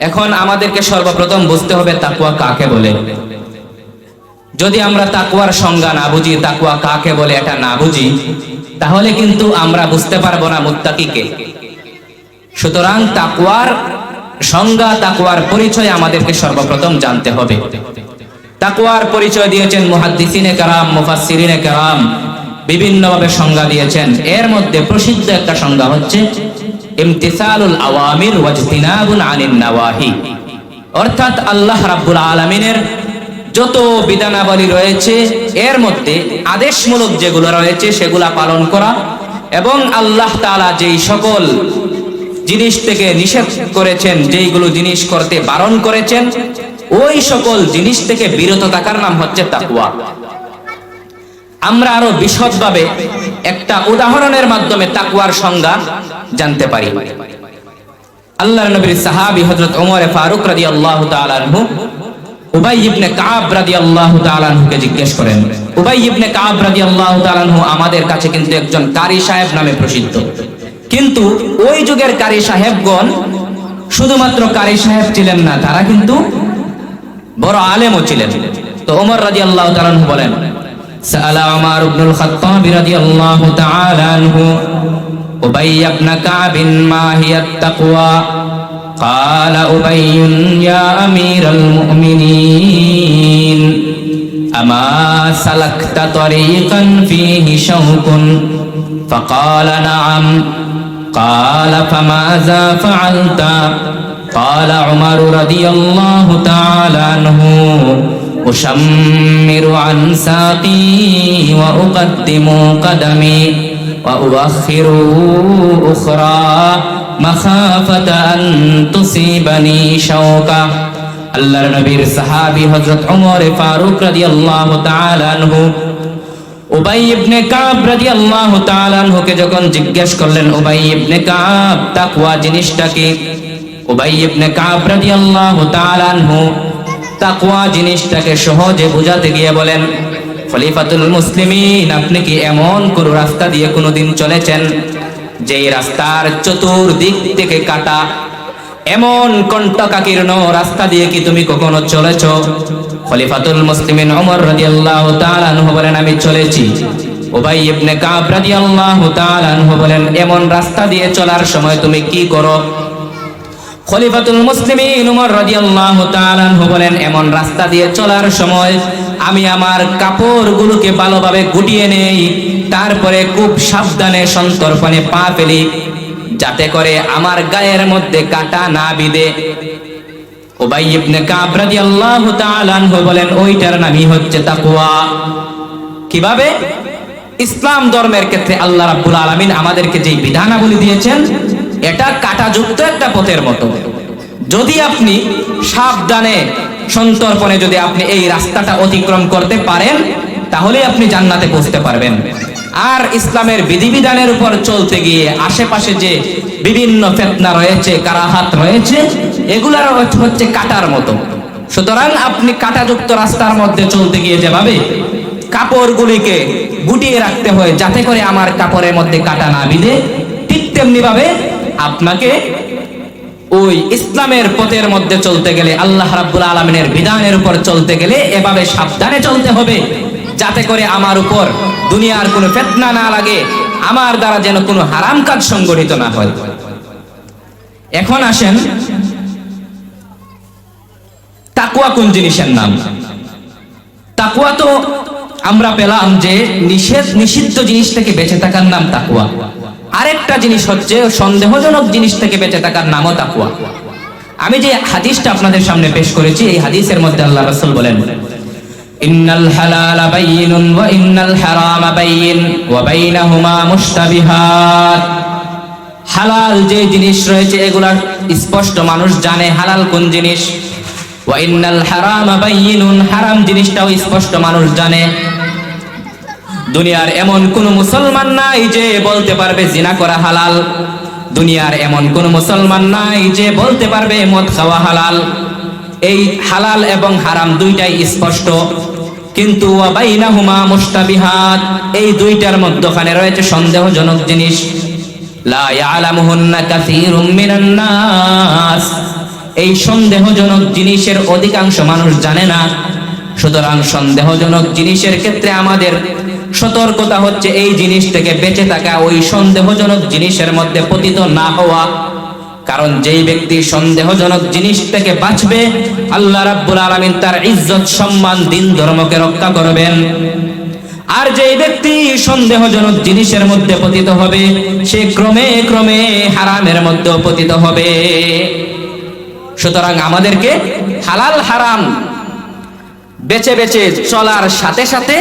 এখন আমাদেরকে সর্বপ্রথম বুঝতে হবে তাকুয়া কাকে বলে। যদি আমরা তাকুয়ার সংজ্ঞা না বুঝি, তাকুয়া কাকে বলে এটা না বুঝি, তাহলে কিন্তু আমরা বুঝতে পারব না মুত্তাকিকে। সুতরাং তাকুয়ার সংজ্ঞা, তাকুয়ার পরিচয় আমাদেরকে সর্বপ্রথম জানতে হবে। তাকুয়ার পরিচয় দিয়েছেন মুহাদ্দিসিনে কারাম, মুফাসসিরিনে কারাম, বিভিন্নভাবে সংজ্ঞা দিয়েছেন। এর মধ্যে প্রসিদ্ধ একটা সংজ্ঞা হচ্ছে ইমতিসালুল আওয়ামির ওয়াজতিনাবুল আনিন নাওয়াহি। অর্থাৎ আল্লাহ রাব্বুল আলামিনের যত বিধানাবলী রয়েছে, এর মধ্যে আদেশমূলক যেগুলো রয়েছে, সেগুলা পালন করা এবং আল্লাহ তাআলা যেই সকল জিনিস থেকে নিষেধ করেছেন, যেইগুলো জিনিস করতে বারণ করেছেন, ওই সকল জিনিস থেকে বিরত থাকার নাম হচ্ছে তাকুয়া আমরা আরও বিশদভাবে একটা উদাহরণের মাধ্যমে তাকুয়ার সংজ্ঞা জানতে পারি। আল্লাহর নবীর সাহাবী হযরত ওমর ফারুক রাদিয়াল্লাহু তাআলা আনহু, উবাই ইবনে কাব রাদিয়াল্লাহু তাআলা জিজ্ঞেস করেন, উবাই ইবনে কাব রাদিয়াল্লাহু তাআলা আনহু আমাদের কাছে কিন্তু একজন কারি সাহেব নামে প্রসিদ্ধ। কিন্তু ওই যুগের কারি সাহেবগণ শুধুমাত্র কারি সাহেব ছিলেন না, তারা কিন্তু বড় আলেমও ছিলেন। তো ওমর রাদিয়াল্লাহু তাআলা আনহু বলেন سأل عمر بن الخطاب رضي الله تعالى عنه أبي بن كعب ما هي التقوى قال أبي يا أمير المؤمنين أما سلكت طريقا فيه شوك فقال نعم قال فماذا فعلت قال عمر رضي الله تعالى عنه أشمر عن ساقي وأقدم قدمي وأؤخر أخرى مخافة أن تصيبني شوكة আল্লাহর নবীর সাহাবী হযরত ওমর ফারুক রাদিয়াল্লাহু তাআলা আনহু উবাই ইবনে কাব রাদিয়াল্লাহু তাআলা আনহুকে যখন জিজ্ঞেস করলেন উবাই ইবনে কাব তাকওয়া জিনিসটা কি উবাই ইবনে কাব রাদিয়াল্লাহু তাআলা আনহু তাকওয়া জিনিসটাকে সহজে বোঝাতে গিয়ে বলেন, খলিফাতুল মুসলিমিন, আপনি কি এমন কোন রাস্তা দিয়ে কোনোদিন চলেছেন যেই রাস্তার চতুর্দিক থেকে কাটা? এমন কণ্টকাকীর্ণ রাস্তা দিয়ে কি তুমি কখনো চলেছ? খলিফাতুল মুসলিমিন ওমর রাদিয়াল্লাহু তাআলা আনহু বলেন, আমি চলেছি। উবাই ইবনে কাব রাদিয়াল্লাহু তাআলা আনহু বলেন, এমন রাস্তা দিয়ে চলার সময় তুমি কি করো? খলিফাতুল মুসলিমিন উমর রাদিয়াল্লাহু তাআলা বলেন, এমন রাস্তা দিয়ে চলার সময় আমি আমার কাপড়গুলোকে ভালোভাবে গুটিয়ে নেই, তারপরে খুব সাবধানে সন্তর্পণে পা ফেলি, যাতে করে আমার গায়ের মধ্যে কাটা না বিদে উবাই ইবনে কাব রাদিয়াল্লাহু তাআলা বলেন, ওইটার নামই হচ্ছে তাকওয়া। কীভাবে? ইসলাম ধর্মের ক্ষেত্রে আল্লাহ রাব্বুল আলামিন আমাদেরকে যে বিধানাবলী দিয়েছেন এটা কাটাযুক্ত একটা পথের মতো। যদি আপনি সাবধানে, সন্তর্পণে যদি আপনি এই রাস্তাটা অতিক্রম করতে পারেন তাহলে আপনি জান্নাতে পৌঁছতে পারবেন। আর ইসলামের বিধিবিধানের উপর চলতে গিয়ে আশেপাশে যে বিভিন্ন ফেতনা রয়েছে, কারাহাত রয়েছে এগুলার হচ্ছে কাটার মতো। সুতরাং আপনি কাটাযুক্ত রাস্তার মধ্যে চলতে গিয়ে যেভাবে কাপড়গুলিকে গুটিয়ে রাখতে হয়, যাতে করে আমার কাপড়ের মধ্যে কাটা না বিধে, ঠিক তেমনি ভাবে আপনাকে ওই ইসলামের পথের মধ্যে চলতে গেলে, আল্লাহ রাব্বুল আলমিনের বিধানের উপর চলতে গেলে এভাবে সাবধানে চলতে হবে, যাতে করে আমার উপর দুনিয়ার কোনো ফেতনা না লাগে, আমার দ্বারা যেন কোনো হারাম কাজ সংগঠিত না হয়। এখন আসেন তাকুয়া কোন জিনিসের নাম? তাকুয়া তো আমরা পেলাম যে নিষেধ নিষিদ্ধ জিনিস থেকে বেঁচে থাকার নাম তাকুয়া আরেকটা জিনিস হচ্ছে, সন্দেহজনক জিনিস থেকে বেঁচে থাকার নামও তাকুয়া। আমি যে হাদিসটা আপনাদের সামনে পেশ করেছি, এই হাদিসের মধ্যে আল্লাহ রাসূল বলেন, ইন্নাল হালালা বাইয়িনুন ওয়া ইন্নাল হারামা বাইয়িন ওয়া বাইনাহুমা মুশতাবিহাত। হালাল যে জিনিস রয়েছে এগুলা স্পষ্ট মানুষ জানে হালাল কোন জিনিস। ওয়া ইন্নাল হারামা বাইয়িনুন, হারাম জিনিসটাও স্পষ্ট মানুষ জানে। দুনিয়ার এমন কোন মুসলমান নাই যে বলতে পারবে জিনা করা হালাল। দুনিয়ার এমন কোন মুসলমান নাই যে বলতে পারবে মদ খাওয়া হালাল। এই হালাল এবং হারাম দুইটাই স্পষ্ট। কিন্তু ওয়াবাইনাহুমা মুস্তাবিহাত এই দুইটার মধ্যখানে রয়েছে সন্দেহজনক জিনিস। লা ইয়ালামুহুন্না কাসীরুম মিনান নাস। এই সন্দেহজনক জিনিসের অধিকাংশ মানুষ জানে না। সুতরাং সন্দেহজনক জিনিসের ক্ষেত্রে আমাদের সতর্কতা হচ্ছে এই জিনিস থেকে বেঁচে থাকা ওই সন্দেহজনক জিনিসের মধ্যে পতিত না হওয়া। কারণ যেই ব্যক্তি সন্দেহজনক জিনিস থেকে বাঁচবে, আল্লাহ রাব্বুল আলামিন তার ইজ্জত, সম্মান, দিন, ধর্মকে রক্ষা করবেন। আর যেই ব্যক্তি সন্দেহজনক জিনিসের মধ্যে পতিত হবে, সে ক্রমে ক্রমে হারামের মধ্যে পতিত হবে। সুতরাং আমাদেরকে হালাল হারাম বেছে বেঁচে চলার সাথে সাথে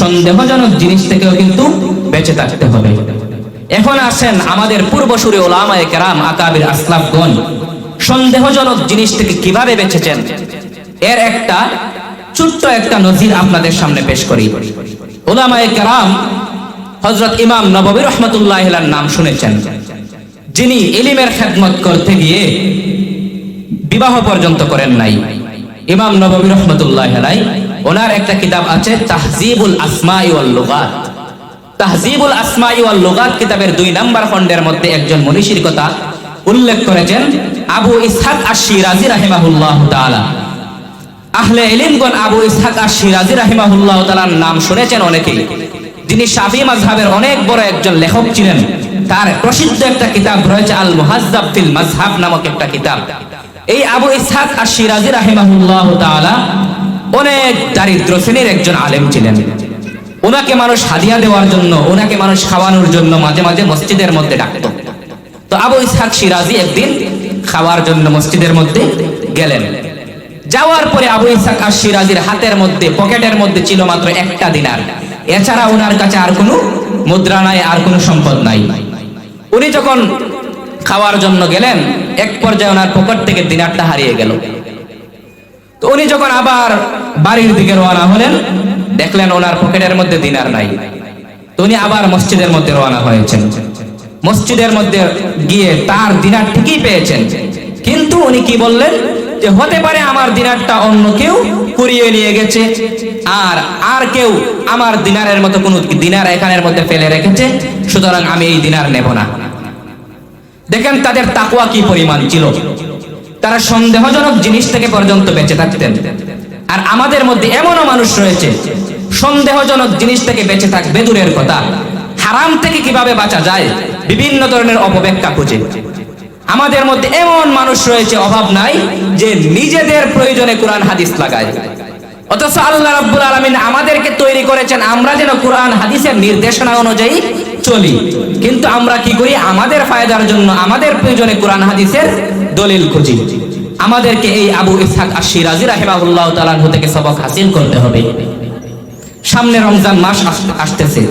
সন্দেহজনক জিনিস থেকেও কিন্তু বেঁচে থাকতে হবে। এখন আসেন আমাদের পূর্বসূরি ওলামায়ে কেরাম আকাবির আসলাফগণ, সন্দেহজনক জিনিস থেকে কীভাবে বেঁচেছেন? এর একটা ছোট্ট একটা নজির আপনাদের সামনে পেশ করি। ওলামায়ে কেরাম হজরত ইমাম নববী রহমতুল্লাহ নাম শুনেছেন। যিনি এলিমের খেদমত করতে গিয়ে বিবাহ পর্যন্ত করেন নাই। ইমাম নববী রহমতুল্লাহ আলাই ওনার একটা কিতাব আছে, তাহজিবুল আসমাই ওয়াল লুগাত। তাহজিবুল আসমাই ওয়াল লুগাত কিতাবের দুই নাম্বার খণ্ডের মধ্যে একজন মনীষীর কথা উল্লেখ করেছেন আবু ইসহাক আশ-শিরাজি রাহিমাহুল্লাহ তাআলা। আহলে ইলমগণ আবু ইসহাক আশ-শিরাজি রাহিমাহুল্লাহ তাআলার নাম শুনেছেন অনেকেই যিনি শাফি মাযহাবের অনেক বড় একজন লেখক ছিলেন, তার প্রসিদ্ধ একটা কিতাব রয়েছে আল মুহাজ্জাব ফিল মাযহাব নামক একটা কিতাব। এই আবু ইসহাক আশ-শিরাজি রাহিমাহুল্লাহ তাআলা অনেক দারিদ্র শ্রেণির একজন আলেম ছিলেন। ওনাকে মানুষ হাদিয়া দেওয়ার জন্য ওনাকে মানুষ খাওয়ানোর জন্য মাঝে মাঝে মসজিদের মধ্যে ডাকতো। তো আবু ইসহাক সিরাজি একদিন খাওয়ার জন্য মসজিদের মধ্যে গেলেন। যাওয়ার পরে আবু ইসহাক আর সিরাজির হাতের মধ্যে, পকেটের মধ্যে ছিল মাত্র একটা দিনার। এছাড়া ওনার কাছে আর কোনো মুদ্রা নাই, আর কোনো সম্পদ নাই। উনি যখন খাওয়ার জন্য গেলেন, এক পর্যায়ে ওনার পকেট থেকে দিনারটা হারিয়ে গেল। তো উনি যখন আবার বাড়ির দিকে রওনা হলেন, দেখলেন ওনার পকেটের মধ্যে দিনার নাই। তো উনি আবার মসজিদের মধ্যে রওনা হয়েছেন। মসজিদের মধ্যে গিয়ে তার দিনার ঠিকই পেয়েছেন। কিন্তু উনি কি বললেন যে, হতে পারে আমার দিনারটা অন্য কেউ কুড়িয়ে নিয়ে গেছে, আর আর কেউ আমার দিনারের মতো কোনো দিনার এখানের মধ্যে ফেলে রেখেছে, সুতরাং আমি এই দিনার নেব না। দেখেন তাদের তাকুয়া কি পরিমাণ ছিল। তারা সন্দেহজনক জিনিস থেকে পর্যন্ত বেঁচে থাকতেন। আর আমাদের মধ্যে এমনও মানুষ রয়েছে, সন্দেহজনক জিনিস থেকে বেঁচে থাকবে দূরের কথা। হারাম থেকে কীভাবে বাঁচা যায়? বিভিন্ন ধরনের অপব্যাখ্যা খুঁজে। আমাদের মধ্যে এমন মানুষ রয়েছে, অভাব নাই, যে নিজেদের প্রয়োজনে কোরআন, হাদিস লাগায়। অথচ আল্লাহ রাব্বুল আলামিন আমাদেরকে তৈরি করেছেন, আমরা যেন কোরআন, হাদিসের নির্দেশনা অনুযায়ী চলি। কিন্তু আমরা কি করি? আমাদের ফায়দার জন্য, আমাদের প্রয়োজনে কোরআন, হাদিসের দলিল খুঁজি। আমাদেরকে এই আবু ইসহাক আশ-শিরাজি রাহিমাহুল্লাহ তাআলা থেকে সবক হাসিল করতে হবে। সামনে রমজান মাস আসতেছে।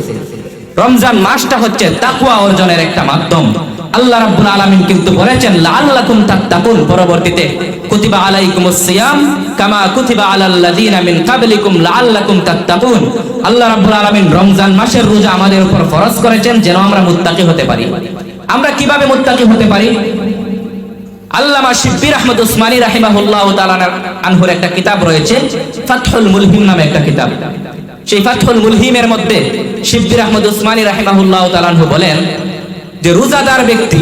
রমজান মাসটা হচ্ছে তাকওয়া অর্জনের একটা মাধ্যম। আল্লাহ রাব্বুল আলামিন কিন্তু বলেছেন, লাআল্লাকুম তাত্তাকুন। পরবর্তীতে, কুতিবা আলাইকুমুস সিয়াম কামা কুতিবা আলাল লাযিনা মিন ক্বাবলিকুম লাআল্লাকুম তাত্তাকুন। আল্লাহ রাব্বুল আলামিন রমজান মাসের রোজা আমাদের উপর ফরজ করেছেন, যেন আমরা মুত্তাকি হতে পারি। আমরা কীভাবে মুত্তাকি হতে পারি? আল্লামা শিব্বির আহমদ উসমানী রাহিমাহুল্লাহ তাআলার আনহুর একটা কিতাব রয়েছে, ফাতহুল মুলহিম নামে একটা কিতাব। সেই ফাতহুল মুলহিমের মধ্যে শিব্বির আহমদ উসমানী রাহিমাহুল্লাহ তাআলাহু বলেন যে রোজাদার ব্যক্তি,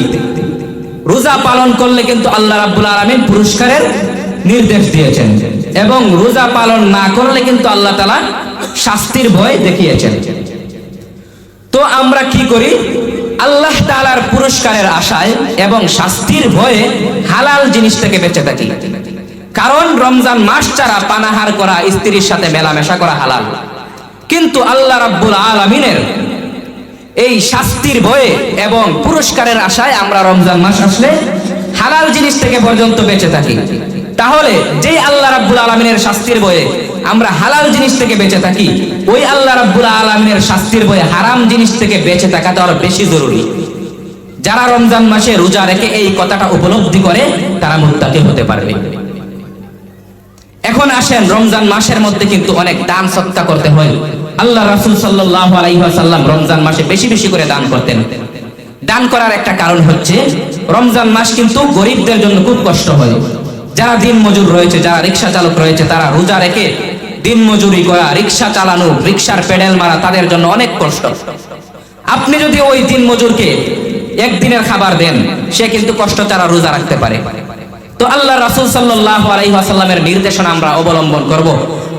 রোজা পালন করলে কিন্তু আল্লাহ রাব্বুল আলামিন পুরস্কারের নির্দেশ দিয়েছেন এবং রোজা পালন না করলে কিন্তু আল্লাহ তাআলা শাস্তির ভয় দেখিয়েছেন। তো আমরা কি করি? আল্লাহ তাআলার পুরস্কারের আশায় এবং শাস্তির ভয়ে হালাল জিনিস থেকে বেঁচে থাকি। কারণ রমজান মাস ছাড়া পানাহার করা, স্ত্রীর সাথে মেলামেশা করা হালাল। কিন্তু আল্লাহ রাব্বুল আলামিনের এই শাস্তির ভয়ে এবং পুরস্কারের আশায় আমরা রমজান মাস আসলে হালাল জিনিস থেকে পর্যন্ত বেঁচে থাকি। তাহলে যে আল্লাহ রাব্বুল আলমিনের শাস্তির বয়ে আমরা হালাল জিনিস থেকে বেঁচে থাকি, ওই আল্লাহ রাব্বুল আলমিনের শাস্তির বয়ে হারাম জিনিস থেকে বেঁচে থাকাটা আরও বেশি জরুরি। যারা রমজান মাসে রোজা রেখে এই কথাটা উপলব্ধি করে, তারা মুত্তাকি হতে পারবে। এখন আসেন, রমজান মাসের মধ্যে কিন্তু অনেক দান সৎকা করতে হয়। আল্লাহ রাসূল সাল্লাল্লাহু আলাইহি ওয়াসাল্লাম রমজান মাসে বেশি বেশি করে দান করতেন। দান করার একটা কারণ হচ্ছে, রমজান মাস কিন্তু গরিবদের জন্য খুব কষ্ট হয়। যারা দিন মজুর রয়েছে, যারা রিক্সা চালক রয়েছে, তারা রোজা রেখে দিন মজুরি করা, রিক্সা চালানো, রিক্সার পেডেল মারা তাদের জন্য অনেক কষ্ট। আপনি যদি ওই দিন মজুরকে একদিনের খাবার দেন, সে কিন্তু কষ্ট ছাড়া রোজা রাখতে পারে। তো আল্লাহ রাসূল সাল্লাল্লাহু আলাইহি ওয়াসাল্লামের নির্দেশনা আমরা অবলম্বন করব।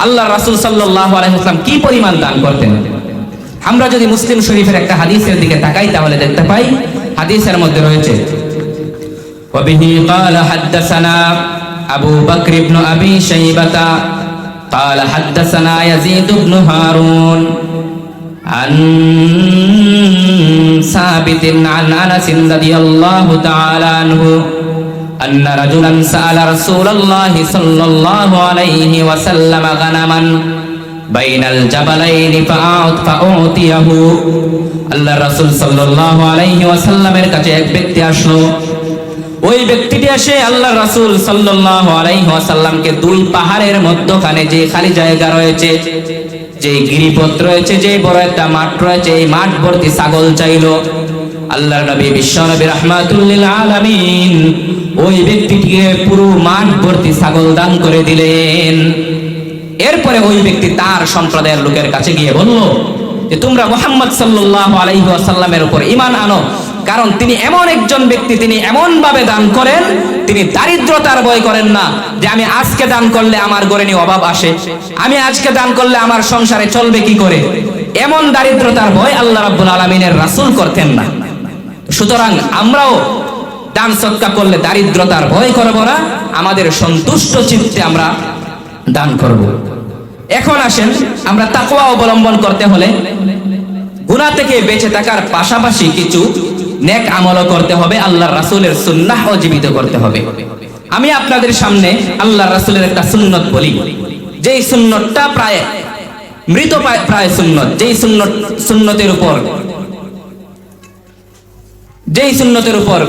আল্লাহ রাসূল সাল্লাল্লাহু আলাইহি ওয়াসাল্লাম কি পরিমাণ দান করতেন আমরা যদি মুসলিম শরীফের একটা হাদিসের দিকে তাকাই তাহলে দেখতে পাই হাদিসের মধ্যে রয়েছে وبه قال حدثنا أبو بكر بن أبي شيبة قال حدثنا يزيد بن هارون عن ثابت عن أنس رضي الله تعالى عنه أن رجلا سأل رسول الله صلى الله عليه وسلم غنما بين الجبلين فأعط فأعطيه আল্লাহ রাসূল সাল্লাল্লাহু আলাইহি ওয়াসাল্লামের কাছে এক ব্যক্তি আসলো ওই ব্যক্তিটি এসে আল্লাহ রাসূল সাল্লাল্লাহু আলাইহি ওয়াসাল্লামকে দুই পাহাড়ের মধ্যখানে যে খালি জায়গা রয়েছে যে গিরিপথ রয়েছে যে বড় একটা মাঠ রয়েছে এই মাঠ ভর্তি ছাগল চাইলো আল্লাহর নবী বিশ্ব নবী রাহমাতুল্লিল আলামিন ওই ব্যক্তিটিকে পুরো মাঠ ভর্তি ছাগল দান করে দিলেন। এরপরে ওই ব্যক্তি তার সম্প্রদায়ের লোকের কাছে গিয়ে বলল যে, তোমরা মোহাম্মদ সাল্লাল্লাহু আলাইহি ওয়াসাল্লামের উপর ঈমান আনো। কারণ তিনি এমন একজন ব্যক্তি, তিনি এমন ভাবে দান করেন, তিনি দারিদ্রতার ভয় করেন না। যে, আমি আজকে দান করলে আমার ঘরে নিয়ে অভাব আসে। আমি আজকে দান করলে আমার সংসারে চলবে কি করে? এমন দারিদ্রতার ভয় আল্লাহ রাব্বুল আলামিনের রাসূল করতেন না। সুতরাং আমরাও দান সৎকা করলে দারিদ্রতার ভয় করব না, আমাদের সন্তুষ্ট চিত্তে আমরা দান করব। এখন আসেন, আমরা তাকওয়া অবলম্বন করতে হলে গুনাহ থেকে বেঁচে থাকার পাশাপাশি কিছু নেক আমলও করতে হবে, আল্লাহর রাসূলের সুন্নাহ জীবিত করতে হবে। আমি আপনাদের সামনে আল্লাহর রাসূলের একটা সুন্নত বলি। যেই সুন্নতটা প্রায় মৃত প্রায় সুন্নত, যেই সুন্নত সুন্নতের উপর যেই সুন্নতের উপর